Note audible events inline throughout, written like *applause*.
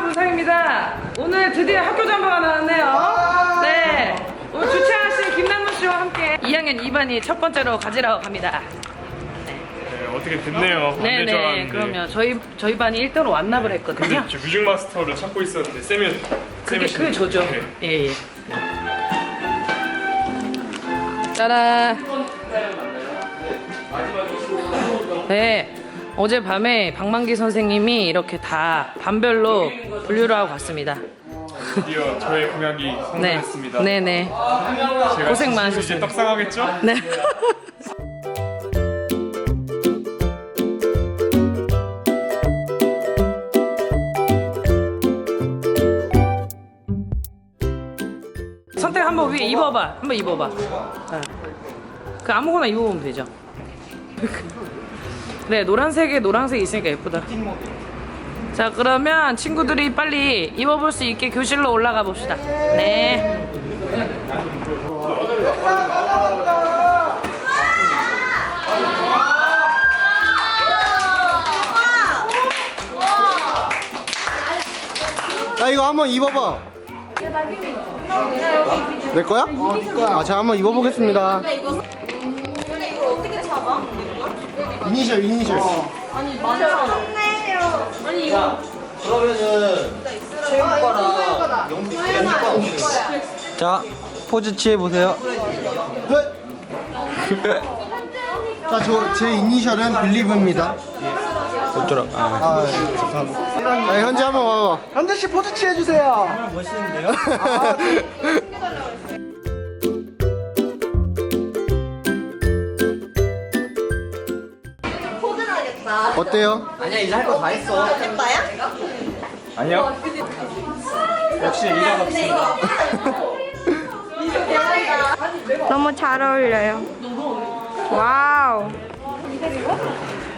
문상입니다. 오늘 드디어 학교 잠바가 나왔네요. 네. 오늘 주최하신 김남문 씨와 함께 2학년 2반이 첫 번째로 가지러 갑니다. 네, 어떻게 됐네요. 네네. 알았는데. 그럼요. 저희 저희 반이 1등으로 완납을 했거든요. 근데 저 뮤직 마스터를 찾고 있었는데 쌤이 그게 그게 저죠. 네. 예, 예. 짜란. 네. 어젯밤에 박만기 선생님이 이렇게 다 반별로 분류를 하고 갔습니다. 드디어 저의 공약이 네. 성공했습니다. 네네. 제가 고생 많으셨습니다. 떡상하겠죠? 네. *laughs* 선택 한번 위에 입어봐. 한번 입어봐. 네. 그 아무거나 입어보면 되죠. 그래 노란색에 노란색 있으니까 예쁘다. 자 그러면 친구들이 빨리 입어볼 수 있게 교실로 올라가 봅시다. 네. 야 이거 한번 입어봐. 내 거야? 아, 제가 한번 입어보겠습니다. 이니셜, 이니셜. 자, 포즈 취해보세요. 자, 저 제 이니셜은 빌리브입니다. 어쩌라. 아, 아, 예, 현재 한번 와봐. 현재 씨 포즈 취해주세요. 멋있는데요? 어때요? 아니야, 이제 할 거 다 했어. 나야? 아니요. 역시 이가 없습니다. *laughs* 너무 잘 어울려요. 와우.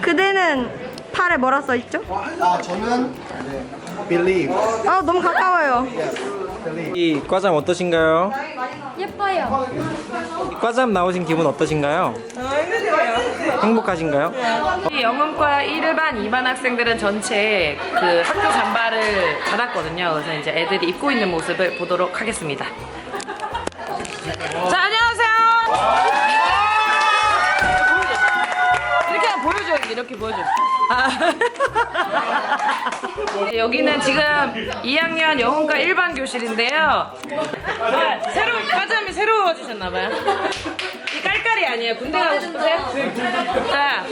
그대는 팔에 뭐라 써 있죠? 아, 저는 네, believe. 아 너무 가까워요. 이 과잠 어떠신가요? 예뻐요. 이 과잠 나오신 기분 어떠신가요? 행복하신가요? 이 영문과 1반, 2반 학생들은 전체 그 학교 잠바를 받았거든요. 그래서 이제 애들이 입고 있는 모습을 보도록 하겠습니다. 자, 안녕하세요. 이렇게 한번 보여줘야지, 이렇게 보여줘. 아. 네, 여기는 지금 2학년 영문과 1반 교실인데요. 아, 새로, 과잠이 새로워지셨나봐요. 아니에요. 군대 가고 싶으세요? 자,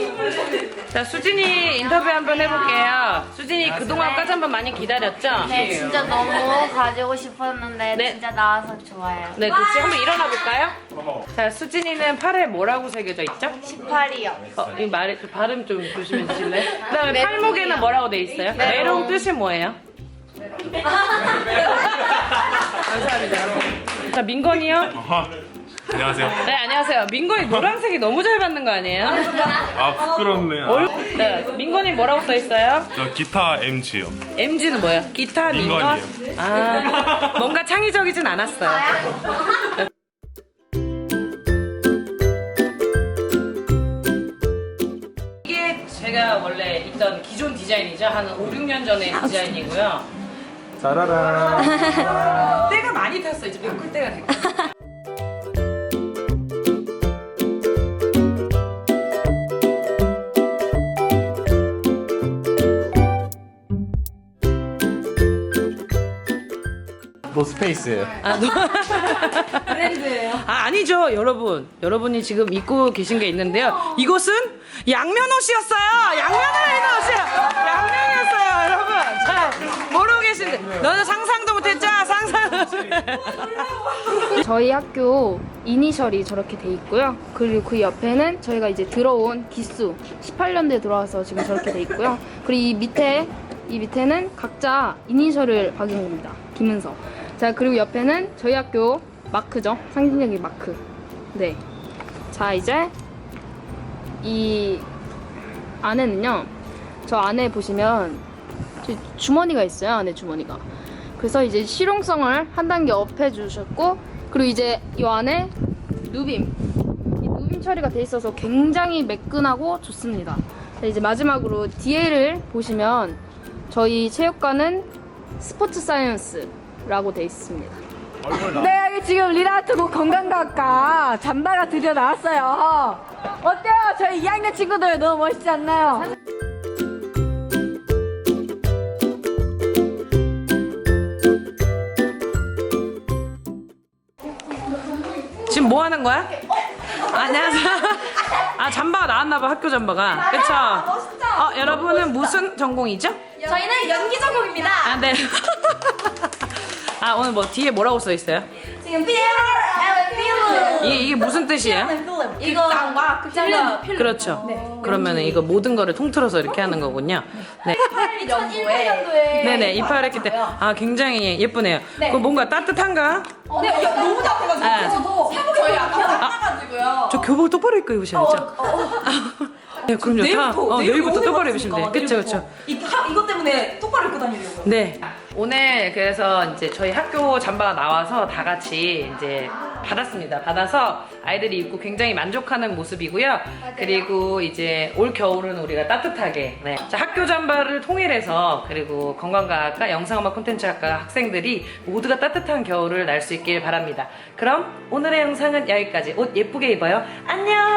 자, 수진이 인터뷰 한번 해볼게요. 수진이 그동안 까지 한번 많이 기다렸죠? 네, 진짜 너무 가지고 싶었는데 네. 진짜 나와서 좋아요. 네, 그치. 한번 일어나 볼까요? 자, 수진이는 팔에 뭐라고 새겨져 있죠? 18이요. 어, 이 말, 발음 좀 조심해 주실래요? 그 다음에 팔목에는 뭐라고 돼 있어요? 메롱 뜻이 뭐예요? *laughs* 감사합니다. 자, 민건이요? 안녕하세요. 네, 안녕하세요. 민건이 노란색이 너무 잘 받는 거 아니에요? 아 부끄럽네요. 얼... 네, 민건이 뭐라고 써 있어요? 저 기타 MG요. MG는 뭐예요? 기타 민건? 민건이요. 아, 뭔가 창의적이진 않았어요. 이게 제가 원래 있던 기존 디자인이죠. 한 5, 6년 전의 디자인이고요. 짜라란. 때가 많이 탔어. 이제 메꿀 때가 됐고. 노스페이스예요. 아, 너... *laughs* 브랜드예요. 아, 아니죠, 여러분. 여러분이 지금 입고 계신 게 있는데요. 이것은 양면 옷이었어요. 양면을 입는 옷이에요. 양면이었어요, 여러분. 자, 모르고 계신데. 너는 상상도 못했죠? 상상. *laughs* 저희 학교 이니셜이 저렇게 돼 있고요. 그리고 그 옆에는 저희가 이제 들어온 기수 18년도에 들어와서 지금 저렇게 돼 있고요. 그리고 이 밑에 이 밑에는 각자 이니셜을 박은 겁니다. 김은서. 자 그리고 옆에는 저희 학교 마크죠. 상징적인 마크. 네. 자 이제 이 안에는요. 저 안에 보시면 저 주머니가 있어요. 안에 주머니가. 그래서 이제 실용성을 한 단계 업해 주셨고 그리고 이제 이 안에 누빔 이 누빔 처리가 돼 있어서 굉장히 매끈하고 좋습니다. 자, 이제 마지막으로 뒤에를 보시면 저희 체육관은 스포츠 사이언스 라고 돼 있습니다. 네, 여기 지금 리라트고 건강과학과 잠바가 드디어 나왔어요. 어때요? 저희 2학년 친구들 너무 멋있지 않나요? 지금 뭐 하는 거야? 안녕하세요. 아 잠바가 나왔나봐 학교 잠바가. 그쵸? 어 여러분은 무슨 전공이죠? 저희는 연기 전공입니다. 아 네. 아 오늘 뭐 뒤에 뭐라고 써 있어요? 지금 필름, 필름. 이게, 이게 무슨 뜻이에요? 이거 극장과 극장과 필름. 그렇죠. 그러면은 이거 모든 거를 통틀어서 이렇게 하는 거군요. 네. 2001년도에 네네 이파랬기 때아 굉장히 예쁘네요. 그 뭔가 따뜻한가? 네, 야, 너무 따뜻해가지고 네. 저도 저희 앞에 나가가지고요. 저 교복 똑바로 입고 입으셔야죠. *laughs* 네, 그럼요. 다 어, 내일부터 똑바로 입으시면 돼요. 그쵸 그쵸. 이, 하, 이것 때문에 똑바로 입고 다니려고요. 네. 오늘 그래서 이제 저희 학교 잠바가 나와서 다 같이 이제 받았습니다. 받아서 아이들이 입고 굉장히 만족하는 모습이고요. 그리고 이제 올 겨울은 우리가 따뜻하게 네. 자, 학교 잠바를 통일해서 그리고 건강과학과 영상음악 콘텐츠학과 학생들이 모두가 따뜻한 겨울을 날 수 있길 바랍니다. 그럼 오늘의 영상은 여기까지. 옷 예쁘게 입어요. 안녕.